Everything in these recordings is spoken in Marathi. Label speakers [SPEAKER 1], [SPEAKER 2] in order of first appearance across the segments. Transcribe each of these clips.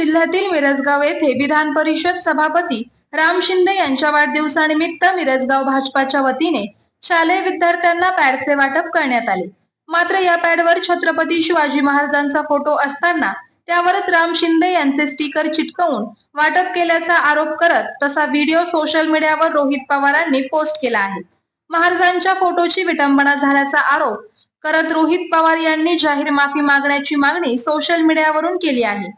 [SPEAKER 1] जिल्ह्यातील मिरजगाव येथे विधान परिषद सभापती राम शिंदे यांच्या वाढदिवसानिमित्त मिरजगाव भाजपाच्या वतीने शालेय विद्यार्थ्यांना पॅडचे वाटप करण्यात आले. मात्र या पॅडवर छत्रपती शिवाजी महाराजांचा फोटो असताना त्यावरच राम शिंदे यांचे स्टिकर चिटकवून वाटप केल्याचा आरोप करत तसा व्हिडिओ सोशल मीडियावर रोहित पवारांनी पोस्ट केला आहे. महाराजांच्या फोटोची विटंबना झाल्याचा आरोप करत रोहित पवार यांनी जाहीर माफी मागण्याची मागणी सोशल मीडियावरून केली आहे.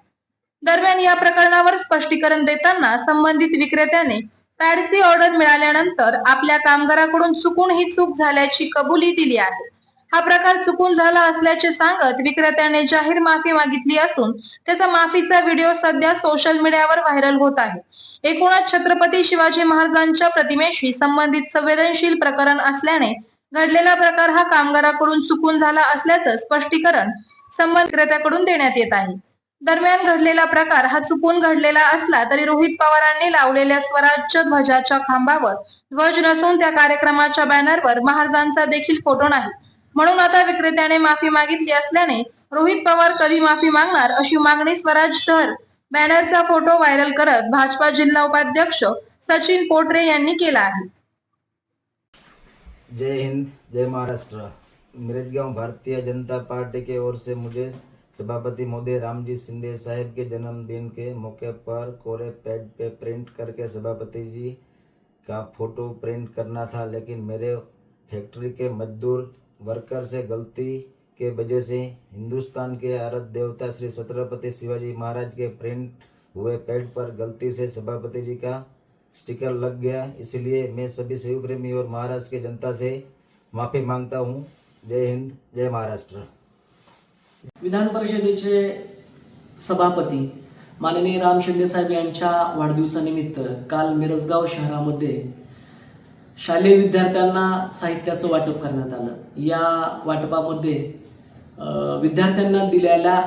[SPEAKER 1] दरम्यान या प्रकरणावर स्पष्टीकरण देताना संबंधित विक्रेत्याने पॅडची ऑर्डर मिळाल्यानंतर आपल्या कामगाराकडून चुकून ही चूक झाल्याची कबुली दिली आहे. हा प्रकार चुकून झाला असल्याचे सांगत विक्रेत्याने जाहीर माफी मागितली असून त्याचा माफीचा व्हिडिओ सध्या सोशल मीडियावर व्हायरल होत आहे. एकूणच छत्रपती शिवाजी महाराजांच्या प्रतिमेशी संबंधित संवेदनशील प्रकरण असल्याने घडलेला प्रकार हा कामगाराकडून चुकून झाला असल्याचं स्पष्टीकरण संबंधित विक्रेत्याकडून देण्यात येत आहे. दरम्यान घडलेला प्रकार हा चुकून घडलेला असला तरी रोहित पवारांनी लावलेल्या स्वराज्य ध्वजाच्या खांबावर ध्वज नसून त्या कार्यक्रमाच्या बॅनरवर महाराजांचा देखील फोटो नाही. म्हणून आता विक्रेत्याने माफी मागितली असल्याने रोहित पवार कधी माफी मागणार अशी मागणी स्वराज धर बॅनरचा फोटो व्हायरल करत भाजपा जिल्हा उपाध्यक्ष सचिन पोटरे यांनी केला आहे.
[SPEAKER 2] जय हिंद जय Maharashtra. मिरजगांव Bharatiya Janata party K or से मुझे सभापति महोदय रामजी सिंधे साहब के जन्मदिन के मौके पर कोरे पैड पे प्रिंट करके सभापति जी का फ़ोटो प्रिंट करना था, लेकिन मेरे फैक्ट्री के मजदूर वर्कर से गलती के वजह से हिंदुस्तान के आरत देवता श्री छत्रपति शिवाजी महाराज के प्रिंट हुए पैड पर गलती से सभापति जी का स्टिकर लग गया। इसलिए मैं सभी शिव प्रेमी और महाराष्ट्र की जनता से माफ़ी माँगता हूँ। जय हिंद, जय महाराष्ट्र।
[SPEAKER 3] विधान परिषदेचे सभापती माननीय राम शिंदे साहेब यांच्या वाढदिवसानिमित्त काल मिरजगाव शहरामध्ये शालेय विद्यार्थ्यांना साहित्याचं वाटप करण्यात आलं. या वाटपामध्ये विद्यार्थ्यांना दिलेल्या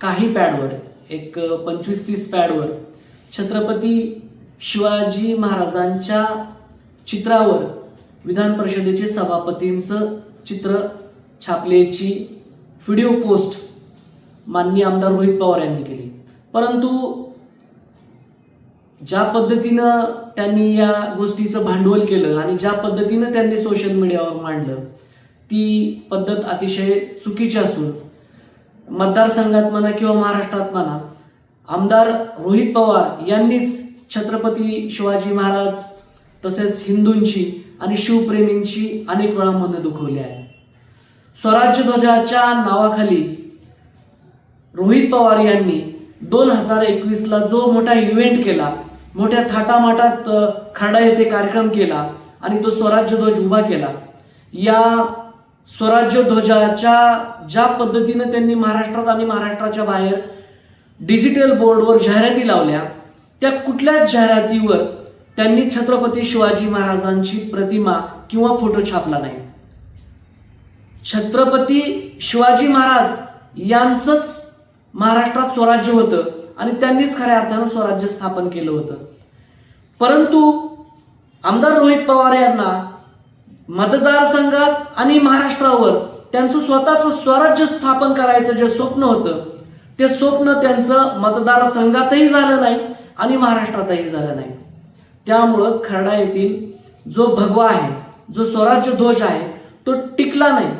[SPEAKER 3] काही पॅडवर एक पंचवीस तीस पॅडवर छत्रपती शिवाजी महाराजांच्या चित्रावर विधान परिषदेचे सभापतींचं चित्र छापल्याची व्हिडिओ पोस्ट माननीय आमदार रोहित पवार यांनी केली. परंतु ज्या पद्धतीनं त्यांनी या गोष्टीचं भांडवल केलं आणि ज्या पद्धतीनं त्यांनी सोशल मीडियावर मांडलं ती पद्धत अतिशय चुकीची असून मतदारसंघात म्हणा किंवा महाराष्ट्रात म्हणा आमदार रोहित पवार यांनीच छत्रपती शिवाजी महाराज तसेच हिंदूंची आणि शिवप्रेमींची अनेक वेळा मनं दुखवली आहे स्वराज्य ध्वजाच्या नावाखाली रोहित पवार यांनी दोन हजार एकवीसला जो मोठा इव्हेंट केला मोठ्या थाटामाटात अ, येथे कार्यक्रम केला आणि तो स्वराज्य ध्वज उभा केला. या स्वराज्य ध्वजाच्या ज्या पद्धतीनं त्यांनी महाराष्ट्रात आणि महाराष्ट्राच्या बाहेर डिजिटल बोर्डवर जाहिराती लावल्या त्या कुठल्याच जाहिरातीवर त्यांनी छत्रपती शिवाजी महाराजांची प्रतिमा किंवा फोटो छापला नाही. छत्रपती शिवाजी महाराज यांचंच महाराष्ट्रात स्वराज्य होतं आणि त्यांनीच खऱ्या अर्थानं स्वराज्य स्थापन केलं होतं. परंतु आमदार रोहित पवार यांना मतदारसंघात आणि महाराष्ट्रावर त्यांचं स्वतःचं स्वराज्य स्थापन करायचं जे स्वप्न होतं ते स्वप्न त्यांचं मतदारसंघातही झालं नाही आणि महाराष्ट्रातही झालं नाही. त्यामुळं खर्डा येथील जो भगवा आहे जो स्वराज्य ध्वज आहे तो टिकला नाही.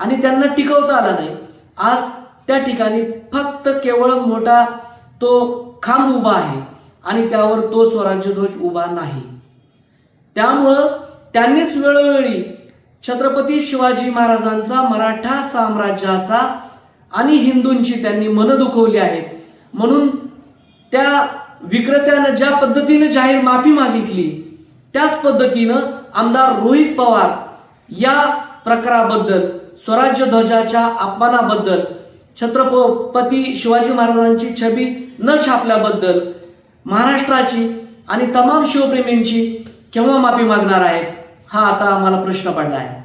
[SPEAKER 3] आणि त्यांना टिकवता आला नाही. आज त्या ठिकाणी फक्त केवळ मोठा तो खांब उभा आहे आणि त्यावर तो स्वराज्य ध्वज उभा नाही. त्यामुळं त्यांनीच वेळोवेळी छत्रपती शिवाजी महाराजांचा मराठा साम्राज्याचा आणि हिंदूंची त्यांनी मन दुखवली आहेत. म्हणून त्या विक्रेत्यानं ज्या पद्धतीनं जाहीर माफी मागितली त्याच पद्धतीनं आमदार रोहित पवार या प्रकाराबद्दल स्वराज्य ध्वजाच्या अपमानाबद्दल छत्रपती शिवाजी महाराजांची छबी न छापल्याबद्दल महाराष्ट्राची आणि तमाम शिवप्रेमींची केव्हा माफी मागणार आहे हा आता आम्हाला प्रश्न पडला आहे.